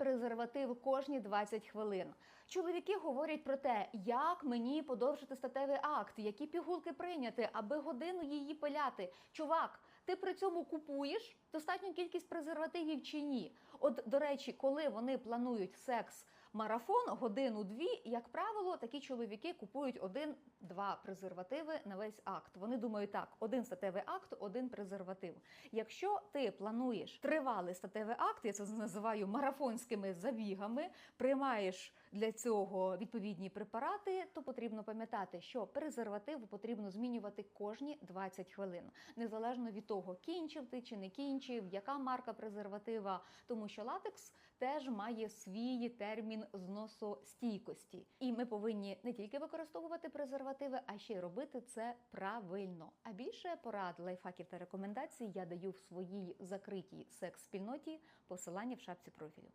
презерватив кожні 20 хвилин. Чоловіки говорять про те, як мені подовжити статевий акт, які пігулки прийняти, аби годину її пиляти. Чувак, ти при цьому купуєш достатню кількість презервативів чи ні? От, до речі, коли вони планують секс марафон годину-дві, як правило, такі чоловіки купують один-два презервативи на весь акт. Вони думають так: один статевий акт, один презерватив. Якщо ти плануєш тривалий статевий акт, я це називаю марафонськими забігами, приймаєш для цього відповідні препарати, то потрібно пам'ятати, що презерватив потрібно змінювати кожні 20 хвилин, незалежно від того, кінчив ти чи не кінчив, яка марка презерватива, тому що латекс теж має свій термін зносостійкості. І ми повинні не тільки використовувати презервативи, а ще й робити це правильно. А більше порад, лайфхаків та рекомендацій я даю в своїй закритій секс-спільноті. Посилання в шапці профілю.